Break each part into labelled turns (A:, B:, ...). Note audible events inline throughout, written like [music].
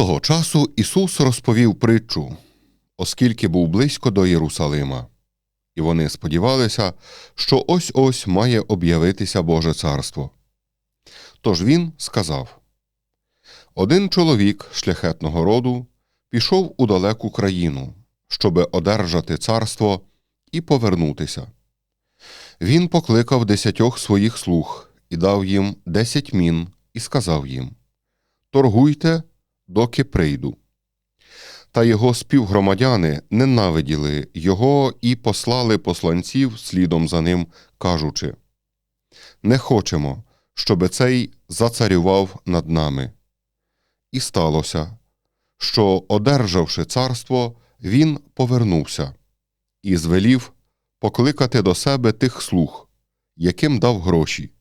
A: Того часу Ісус розповів притчу, оскільки був близько до Єрусалима, і вони сподівалися, що ось ось має об'явитися Боже царство. Тож він сказав: Один чоловік шляхетного роду пішов у далеку країну, щоби одержати царство і повернутися. Він покликав десятьох своїх слуг і дав їм десять мін, і сказав їм: Торгуйте, доки прийду. Та його співгромадяни ненавиділи його і послали посланців слідом за ним, кажучи: Не хочемо, щоби цей зацарював над нами. І сталося, що, одержавши царство, він повернувся і звелів покликати до себе тих слуг, яким дав гроші,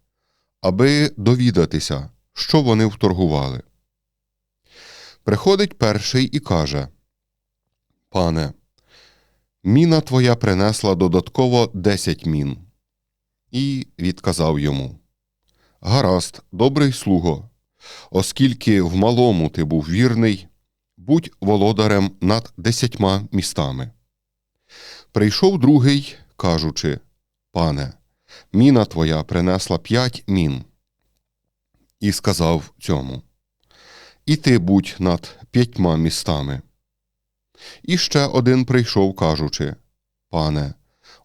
A: аби довідатися, що вони вторгували. Приходить перший і каже: Пане, міна твоя принесла додатково десять мін. І відказав йому: Гаразд, добрий слуго, оскільки в малому ти був вірний, будь володарем над десятьма містами. Прийшов другий, кажучи: Пане, міна твоя принесла п'ять мін. І сказав цьому: І ти будь над п'ятьма містами. І ще один прийшов, кажучи: Пане,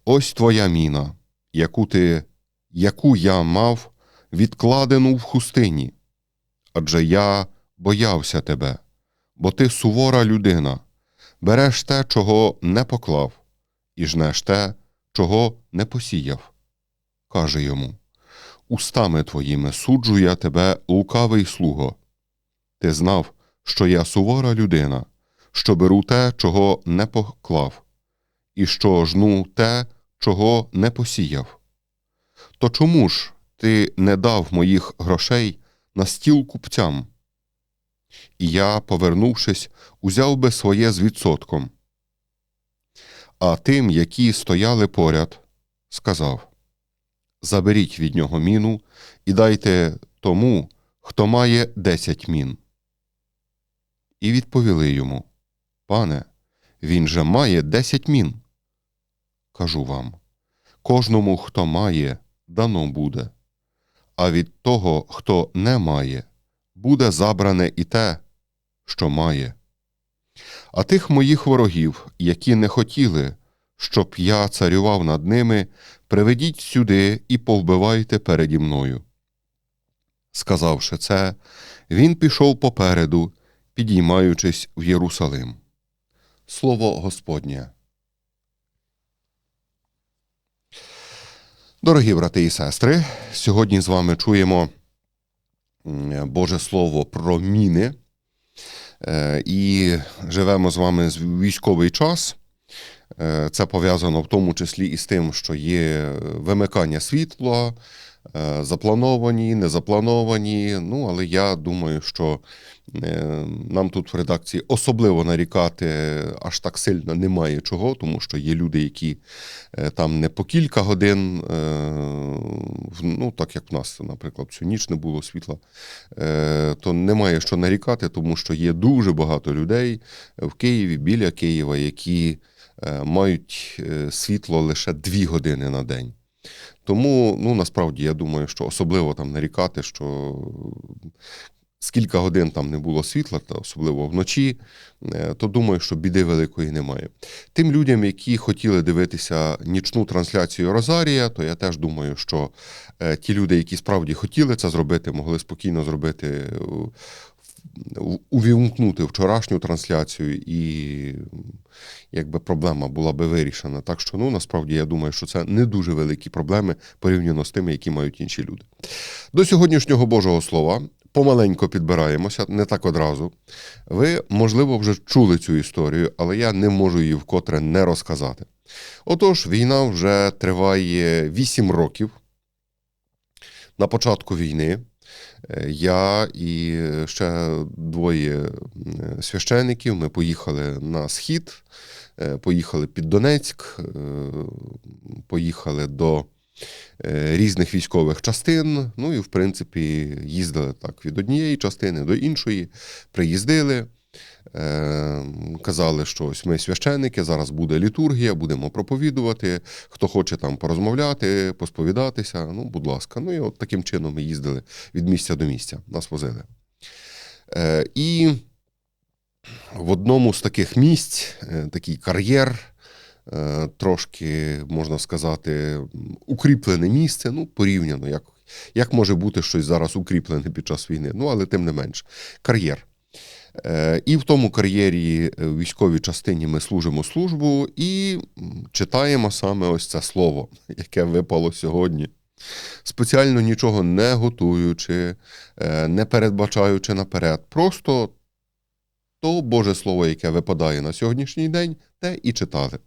A: ось твоя міна, яку ти, яку я мав, відкладену в хустині. Адже я боявся тебе, бо ти сувора людина, береш те, чого не поклав, і жнеш те, чого не посіяв. Каже йому: Устами твоїми суджу я тебе, лукавий слуго. Ти знав, що я сувора людина, що беру те, чого не поклав, і що жну те, чого не посіяв. То чому ж ти не дав моїх грошей на стіл купцям? І я, повернувшись, узяв би своє з відсотком. А тим, які стояли поряд, сказав Заберіть від нього міну і дайте тому, хто має десять мін. І відповіли йому Пане, він же має десять мін. Кажу вам кожному, хто має, дано буде, а від того, хто не має, буде забране і те, що має. А тих моїх ворогів, які не хотіли, щоб я царював над ними, приведіть сюди і повбивайте переді мною. Сказавши це, він пішов попереду, підіймаючись в Єрусалим. Слово Господнє. Дорогі брати і сестри, сьогодні з вами чуємо Боже Слово про міни. Е, І живемо з вами з військовий час. Е, Це пов'язано в тому числі і з тим, що є вимикання світла, е, заплановані, незаплановані. Ну, але я думаю, що е, нам тут в редакції особливо нарікати аж так сильно немає чого, тому що є люди, які е, там не по кілька годин, ну так як в нас, наприклад, всю ніч не було світла, то немає що нарікати, тому що є дуже багато людей в Києві, біля Києва, які мають світло лише дві години на день. Тому, ну насправді, я думаю, що особливо там нарікати, що скільки годин там не було світла, та особливо вночі, е, то думаю, що біди великої немає. Тим людям, які хотіли дивитися нічну трансляцію Розарія, то я теж думаю, що е, ті люди, які справді хотіли це зробити, могли спокійно зробити. Увімкнути вчорашню трансляцію, і якби проблема була би вирішена. Так що, ну насправді я думаю, що це не дуже великі проблеми порівняно з тими, які мають інші люди. До сьогоднішнього Божого Слова помаленько підбираємося, не так одразу. Ви, можливо, вже чули цю історію, але я не можу її вкотре не розказати. Отож, війна вже триває 8 років. На початку війни я і ще двоє е, священиків ми поїхали на схід, е, поїхали під Донецьк, е, поїхали до е, різних військових частин. Ну і, в принципі, їздили так від однієї частини до іншої, приїздили. Е, Казали, що ось ми священники, зараз буде літургія, будемо проповідувати. Хто хоче там порозмовляти, посповідатися, ну, будь ласка. Ну і от таким чином ми їздили від місця до місця, нас возили. Е, І в одному з таких місць, е, такий кар'єр, е, трошки, можна сказати, укріплене місце, ну, порівняно, як, як може бути щось зараз укріплене під час війни, ну, але тим не менш, кар'єр. Е, І в тому кар'єрі е, в військовій частині ми служимо службу і читаємо саме ось це слово, [laughs] яке випало сьогодні. Спеціально нічого не готуючи, е, не передбачаючи наперед. Просто то Боже Слово, яке випадає на сьогоднішній день, те і читали.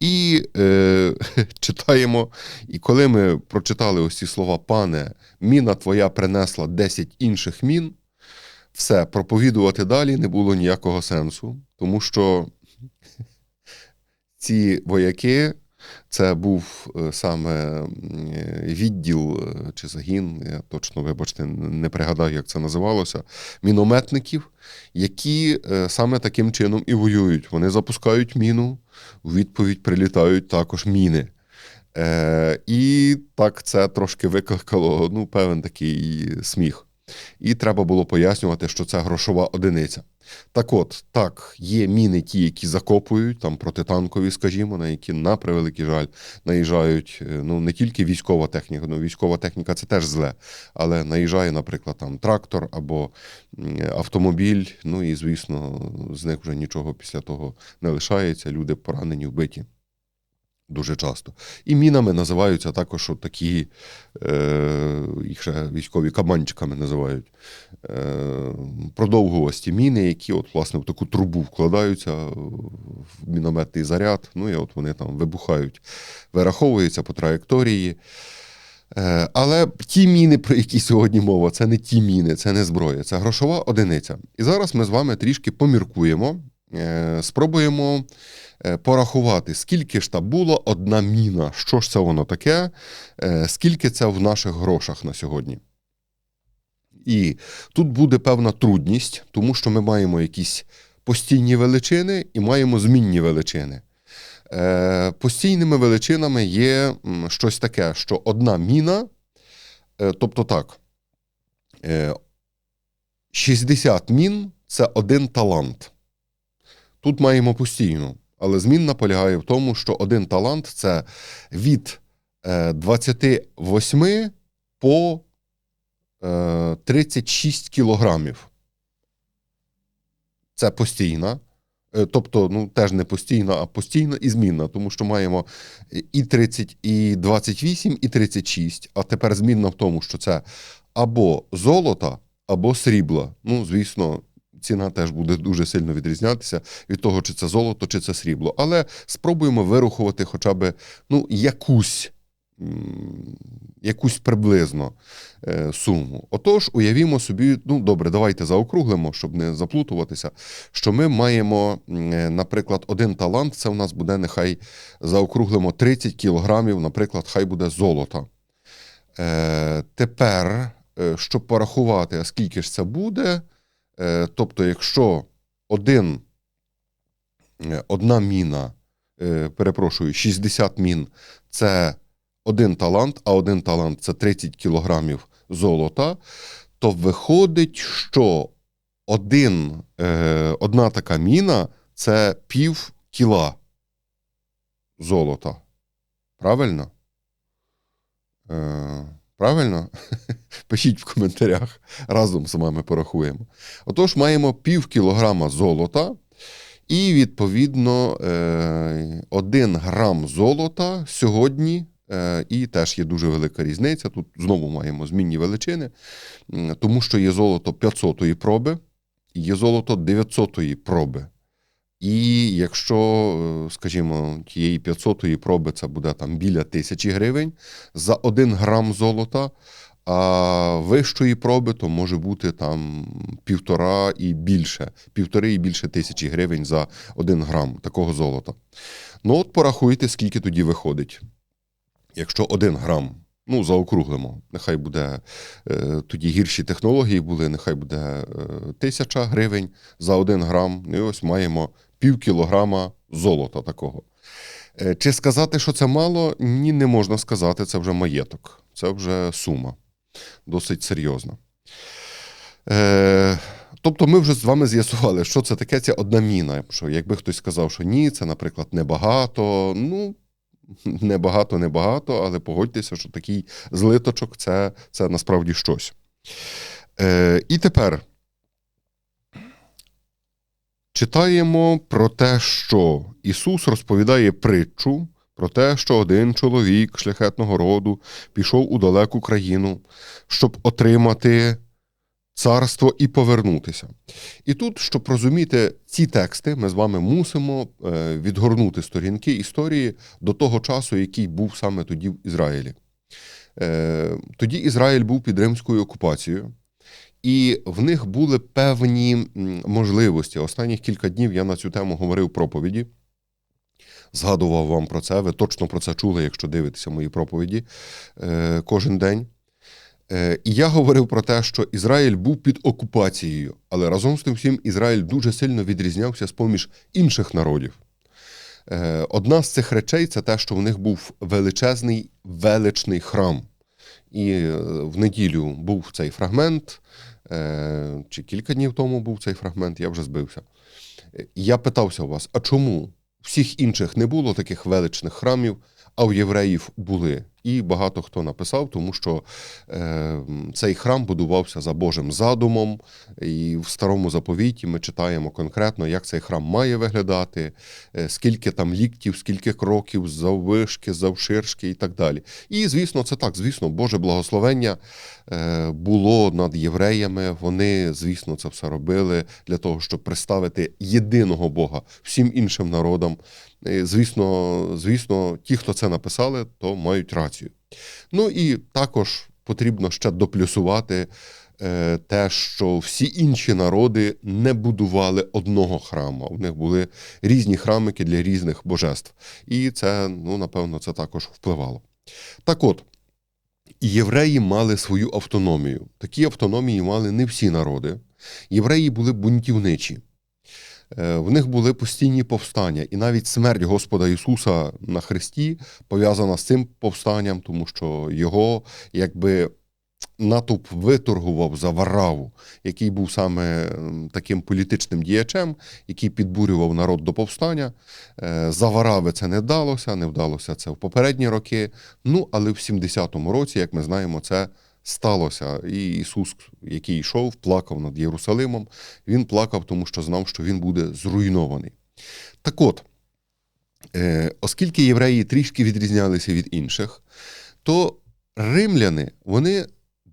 A: І е, [laughs] читаємо, і коли ми прочитали ось ці слова, пане, міна твоя принесла 10 інших мін, все, проповідувати далі не було ніякого сенсу, тому що ці вояки, це був е, саме е, відділ е, чи загін, я точно, вибачте, не пригадаю, як це називалося, мінометників, які саме таким чином і воюють. Вони запускають міну, у відповідь прилітають також міни. Е, і так це трошки викликало ну, певен такий сміх. І треба було пояснювати, що це грошова одиниця. Так от, так, є міни ті, які закопують, там протитанкові, скажімо, на які, на превеликий жаль, наїжджають е, ну, не тільки військова техніка, ну військова техніка це теж зле, але наїжджає, наприклад, там трактор або автомобіль. Ну і, звісно, з них вже нічого після того не лишається. Люди поранені, вбиті. Дуже часто. І мінами називаються також такі, е, їх ще військові кабанчиками називають. Е, продовгувасті міни, які от, власне, в таку трубу вкладаються в мінометний заряд, ну і от вони там вибухають, вираховуються по траєкторії. Е, але ті міни, про які сьогодні мова, це не ті міни, це не зброя, це грошова одиниця. І зараз ми з вами трішки поміркуємо, спробуємо е, порахувати, скільки ж та була одна міна, що ж це воно таке, е, скільки це в наших грошах на сьогодні. І тут буде певна трудність, тому що ми маємо якісь постійні величини і маємо змінні величини. Е, постійними величинами є щось таке, що одна міна, е, тобто так, е, 60 мін це один талант. Тут маємо постійну, але змінна полягає в тому, що один талант це від е, 28 по е, 36 кілограмів. Це постійна. Е, Тобто, ну, теж не постійна, а постійна і змінна, тому що маємо і 30, і 28, і 36. А тепер змінна в тому, що це або золота, або срібла. Ну, звісно, ціна теж буде дуже сильно відрізнятися від того, чи це золото, чи це срібло. Але спробуємо вирахувати хоча б ну, якусь. Якусь приблизно е, суму. Отож, уявімо собі, ну добре, давайте заокруглимо, щоб не заплутуватися, що ми маємо, е, наприклад, один талант, це у нас буде нехай заокруглимо 30 кілограмів, наприклад, хай буде золота. Е, тепер, щоб порахувати, а скільки ж це буде, тобто, якщо один, е, одна міна, е, перепрошую, 60 мін це один талант, а один талант це 30 кілограмів золота, то виходить, що один, е, одна така міна це пів кіла золота. Правильно? Правильно? [laughs] Пишіть в коментарях, разом з вами порахуємо. Отож, маємо пів кілограма золота, і, відповідно, е, один грам золота сьогодні е, і теж є дуже велика різниця. Тут знову маємо змінні величини, тому що є золото 500-ї проби, є золото 900-ї проби. І якщо, е, скажімо, тієї 500-ї проби це буде там біля тисячі гривень за один грам золота, а вищої проби то може бути там півтора і більше, півтори і більше тисячі гривень за один грам такого золота. Ну от порахуйте, скільки тоді виходить. Якщо один грам, ну заокруглимо, нехай буде е, тоді гірші технології були, нехай буде е, тисяча гривень за один грам. І ось маємо пів кілограма золота такого. Е, Чи сказати, що це мало? Ні, не можна сказати. Це вже маєток, це вже сума досить серйозна. Е, тобто ми вже з вами з'ясували, що це таке ця одна міна. Що якби хтось сказав, що ні, це, наприклад, небагато. Ну, [laughs] небагато, небагато, але погодьтеся, що такий злиточок це, це насправді щось. Е, і тепер читаємо про те, що Ісус розповідає притчу про те, що один чоловік шляхетного роду пішов у далеку країну, щоб отримати царство і повернутися. І тут, щоб розуміти ці тексти, ми з вами мусимо е, відгорнути сторінки історії до того часу, який був саме тоді в Ізраїлі. Е, Тоді Ізраїль був під римською окупацією. І в них були певні можливості. Останніх кілька днів я на цю тему говорив проповіді. Згадував вам про це. Ви точно про це чули, якщо дивитеся мої проповіді е, кожен день. Е, і я говорив про те, що Ізраїль був під окупацією, але разом з тим всім Ізраїль дуже сильно відрізнявся з поміж інших народів. Е, одна з цих речей це те, що в них був величезний величний храм. І в неділю був цей фрагмент, чи кілька днів тому був цей фрагмент, я вже збився. Е, Я питався у вас, а чому всіх інших не було таких величних храмів, а у євреїв були? І багато хто написав, тому що е, цей храм будувався за Божим задумом, і в старому заповіті ми читаємо конкретно, як цей храм має виглядати, е, скільки там ліктів, скільки кроків, заввишки, завширшки і так далі. І звісно, це так. Звісно, Боже благословення е, було над євреями. Вони, звісно, це все робили для того, щоб представити єдиного Бога всім іншим народам. Звісно, звісно, ті, хто це написали, то мають рацію. Ну і також потрібно ще доплюсувати е, те, що всі інші народи не будували одного храму. У них були різні храмики для різних божеств. І це, ну, напевно, це також впливало. Так от, євреї мали свою автономію. Такі автономії мали не всі народи. Євреї були бунтівничі. Е, В них були постійні повстання, і навіть смерть Господа Ісуса на Христі пов'язана з цим повстанням, тому що його якби натовп виторгував за Вараву, який був саме таким політичним діячем, який підбурював народ до повстання. Е, За Варави це не вдалося, не вдалося це в попередні роки. Ну, але в 70-му році, як ми знаємо, це сталося. І Ісус, який йшов, плакав над Єрусалимом. Він плакав, тому що знав, що він буде зруйнований. Так от, е, оскільки євреї трішки відрізнялися від інших, то римляни вони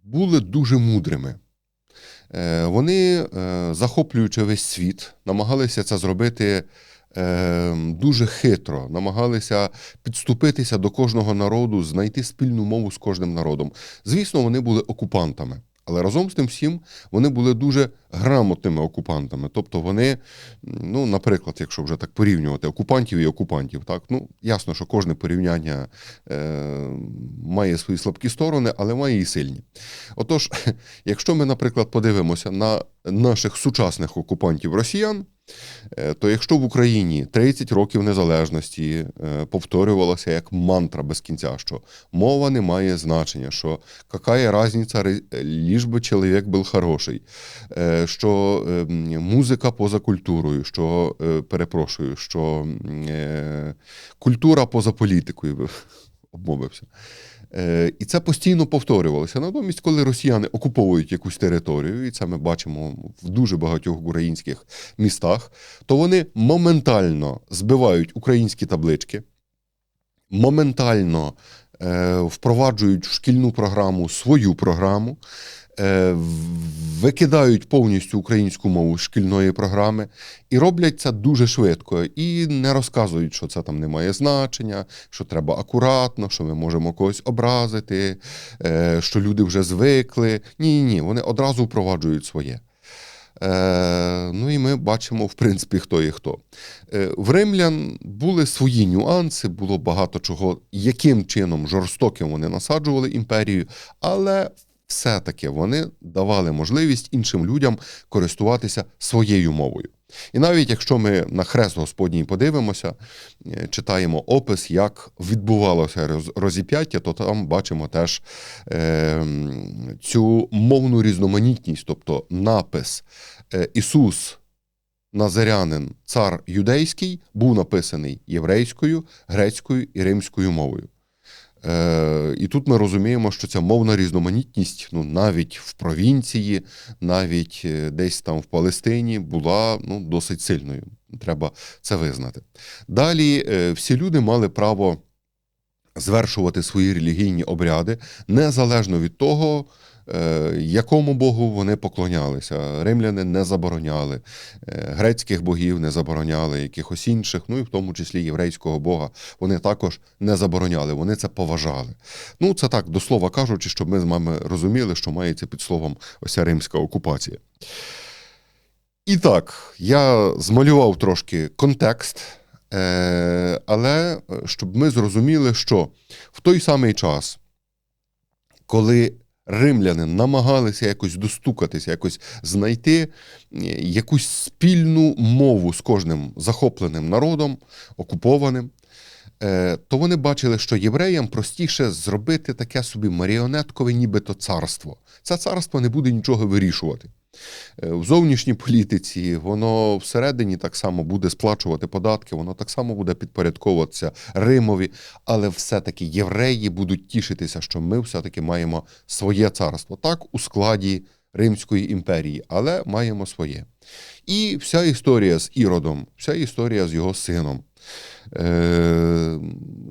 A: були дуже мудрими. Е, Вони, е, захоплюючи весь світ, намагалися це зробити е, дуже хитро, намагалися підступитися до кожного народу, знайти спільну мову з кожним народом. Звісно, вони були окупантами. Але разом з тим всім вони були дуже грамотними окупантами. Тобто вони, ну, наприклад, якщо вже так порівнювати окупантів і окупантів, так ну ясно, що кожне порівняння е, має свої слабкі сторони, але має і сильні. Отож, [laughs] якщо ми, наприклад, подивимося на наших сучасних окупантів росіян, то якщо в Україні 30 років незалежності е, повторювалося як мантра без кінця, що мова не має значення, що яка різниця, ліж би чоловік був хороший, е, що е, музика поза культурою, що е, перепрошую, що е, культура поза політикою, [laughs] обмовився. Е, І це постійно повторювалося. Натомість, коли росіяни окуповують якусь територію, і це ми бачимо в дуже багатьох українських містах, то вони моментально збивають українські таблички, моментально е, впроваджують в шкільну програму свою програму, викидають повністю українську мову шкільної програми і роблять це дуже швидко. І не розказують, що це там не має значення, що треба акуратно, що ми можемо когось образити, е, що люди вже звикли. Ні, ні, вони одразу впроваджують своє. Е, ну і ми бачимо, в принципі, хто є хто. Е, в римлян були свої нюанси, було багато чого, яким чином жорстоким вони насаджували імперію, але все-таки вони давали можливість іншим людям користуватися своєю мовою. І навіть якщо ми на хрест Господній подивимося, е, читаємо опис, як відбувалося розіп'яття, то там бачимо теж е, цю мовну різноманітність, тобто напис е, Ісус. Назарянин, цар юдейський, був написаний єврейською, грецькою і римською мовою. Е, і тут ми розуміємо, що ця мовна різноманітність, ну навіть в провінції, навіть е, десь там в Палестині, була ну, досить сильною. Треба це визнати. Далі е, всі люди мали право звершувати свої релігійні обряди незалежно від того, якому Богу вони поклонялися. Римляни не забороняли, е, грецьких богів не забороняли, якихось інших, ну і в тому числі єврейського Бога, вони також не забороняли, вони це поважали. Ну, це так, до слова кажучи, щоб ми з вами розуміли, що мається під словом ося римська окупація. І так, я змалював трошки контекст, е, але е, щоб ми зрозуміли, що в той самий час, коли римляни намагалися якось достукатися, якось знайти е, якусь спільну мову з кожним захопленим народом, окупованим, е, то вони бачили, що євреям простіше зробити таке собі маріонеткове, нібито царство. Це царство не буде нічого вирішувати. Е, В зовнішній політиці воно всередині так само буде сплачувати податки, воно так само буде підпорядковуватися Римові, але все-таки євреї будуть тішитися, що ми все-таки маємо своє царство. Так, у складі Римської імперії, але маємо своє. І вся історія з Іродом, вся історія з його сином, е,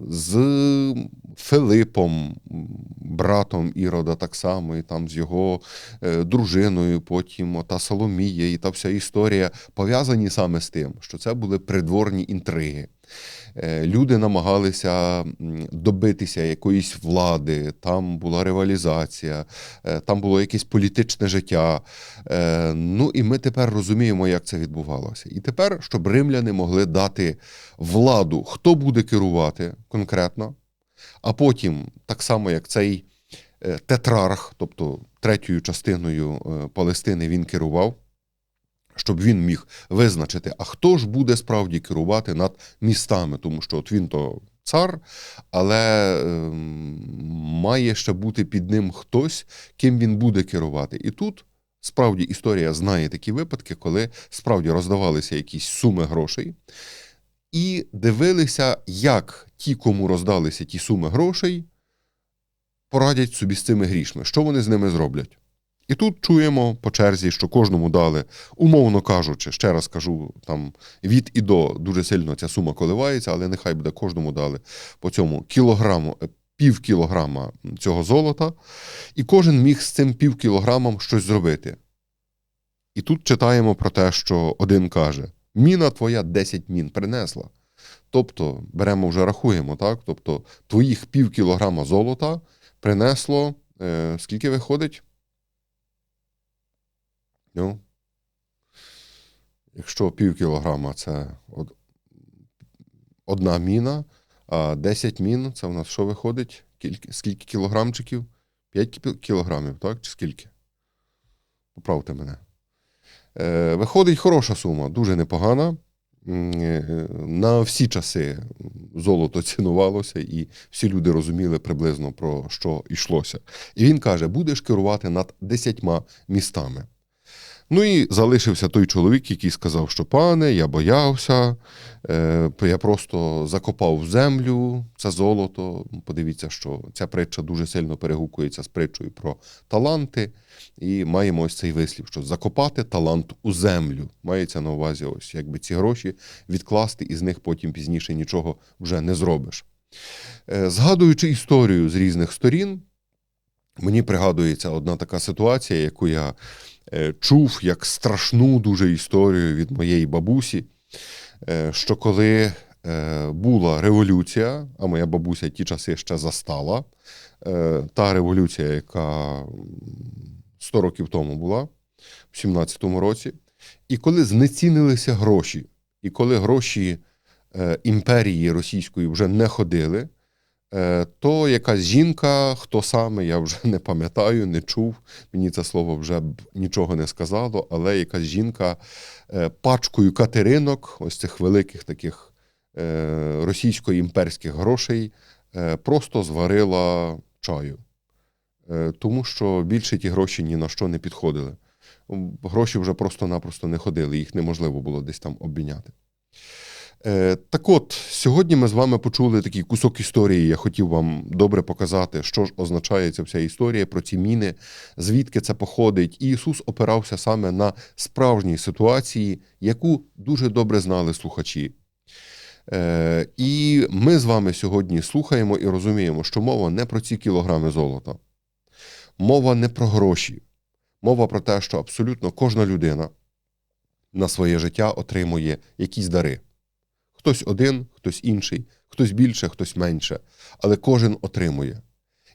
A: з Филипом, братом Ірода, так само, і там з його е, дружиною, потім ота Соломія, і та вся історія пов'язані саме з тим, що це були придворні інтриги. Е, Люди намагалися добитися якоїсь влади, там була ревалізація, е, там було якесь політичне життя. Ну і ми тепер розуміємо, як це відбувалося. І тепер, щоб римляни могли дати владу, хто буде керувати конкретно, а потім, так само як цей тетрарх, тобто третьою частиною е, Палестини, він керував, щоб він міг визначити, а хто ж буде справді керувати над містами, тому що от він то цар, але ем, має ще бути під ним хтось, ким він буде керувати. І тут. Справді історія знає такі випадки, коли справді роздавалися якісь суми грошей, і дивилися, як ті, кому роздалися ті суми грошей, порадять собі з цими грішми, що вони з ними зроблять. І тут чуємо по черзі, що кожному дали, умовно кажучи, ще раз кажу, там від і до дуже сильно ця сума коливається, але нехай буде кожному дали по цьому кілограму, е, пів кілограма цього золота, і кожен міг з цим пів кілограмом щось зробити. І тут читаємо про те, що один каже: міна твоя 10 мін принесла. Тобто, беремо вже рахуємо, так? Тобто, твоїх пів кілограма золота принесло, е, скільки виходить? Ну, якщо пів кілограма це од- одна міна, а 10 мін це в нас що виходить? Кільки, скільки кілограмчиків? 5 кілограмів, так? Чи скільки? Поправте мене. Е, виходить хороша сума, дуже непогана. Е, На всі часи золото цінувалося, і всі люди розуміли приблизно про що йшлося. І він каже: будеш керувати над десятьма містами. Ну і залишився той чоловік, який сказав, що пане, я боявся, е, я просто закопав в землю це золото. Подивіться, що ця притча дуже сильно перегукується з притчою про таланти. І маємо ось цей вислів, що закопати талант у землю. Мається на увазі, ось якби ці гроші відкласти, і з них потім пізніше нічого вже не зробиш. Е, Згадуючи історію з різних сторін, мені пригадується одна така ситуація, яку я чув як страшну дуже історію від моєї бабусі, е, що коли е, була революція, а моя бабуся ті часи ще застала, е, та революція, яка м, 100 років тому була, в 17-му році, і коли знецінилися гроші, і коли гроші е, імперії російської вже не ходили, е, то якась жінка, хто саме, я вже [laughs] не пам'ятаю, не чув, мені це слово вже б нічого не сказало, але якась жінка е, пачкою катеринок, ось цих великих таких е, російсько-імперських грошей, е, просто зварила чаю. Е, Тому що більше ті гроші ні на що не підходили. Гроші вже просто-напросто не ходили, їх неможливо було десь там обміняти. Е, Так от, сьогодні ми з вами почули такий кусок історії. Я хотів вам добре показати, що ж означає ця вся історія про ці міни, звідки це походить. І Ісус опирався саме на справжній ситуації, яку дуже добре знали слухачі. Е, І ми з вами сьогодні слухаємо і розуміємо, що мова не про ці кілограми золота, мова не про гроші, мова про те, що абсолютно кожна людина на своє життя отримує якісь дари. Хтось один, хтось інший, хтось більше, хтось менше, але кожен отримує.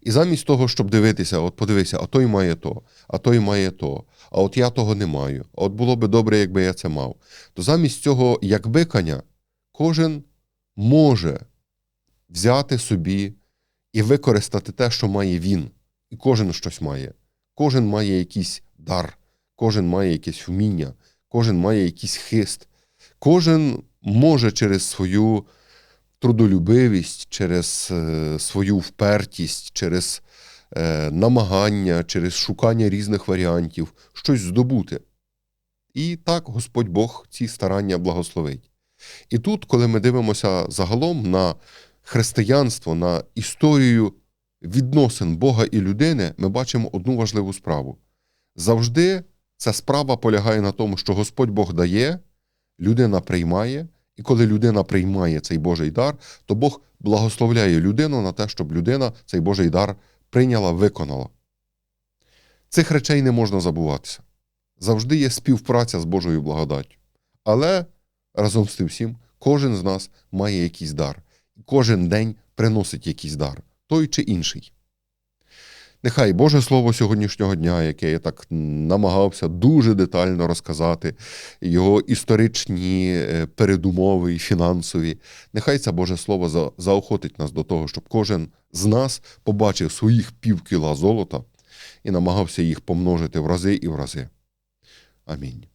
A: І замість того, щоб дивитися, от подивися, а той має то, а той має то, а от я того не маю, а от було би добре, якби я це мав. То замість цього, як бикання, кожен може взяти собі і використати те, що має він. І кожен щось має. Кожен має якийсь дар, кожен має якесь вміння, кожен має якийсь хист. Кожен може через свою трудолюбивість, через е, свою впертість, через е, намагання, через шукання різних варіантів щось здобути. І так Господь Бог ці старання благословить. І тут, коли ми дивимося загалом на християнство, на історію відносин Бога і людини, ми бачимо одну важливу справу. Завжди ця справа полягає на тому, що Господь Бог дає, людина приймає, і коли людина приймає цей Божий дар, то Бог благословляє людину на те, щоб людина цей Божий дар прийняла, виконала. Цих речей не можна забуватися. Завжди є співпраця з Божою благодаттю. Але разом з тим всім, кожен з нас має якийсь дар. Кожен день приносить якийсь дар, той чи інший. Нехай Боже Слово сьогоднішнього дня, яке я так намагався дуже детально розказати, його історичні е, передумови і фінансові, нехай це Боже Слово за- заохотить нас до того, щоб кожен з нас побачив своїх півкіла золота і намагався їх помножити в рази і в рази. Амінь.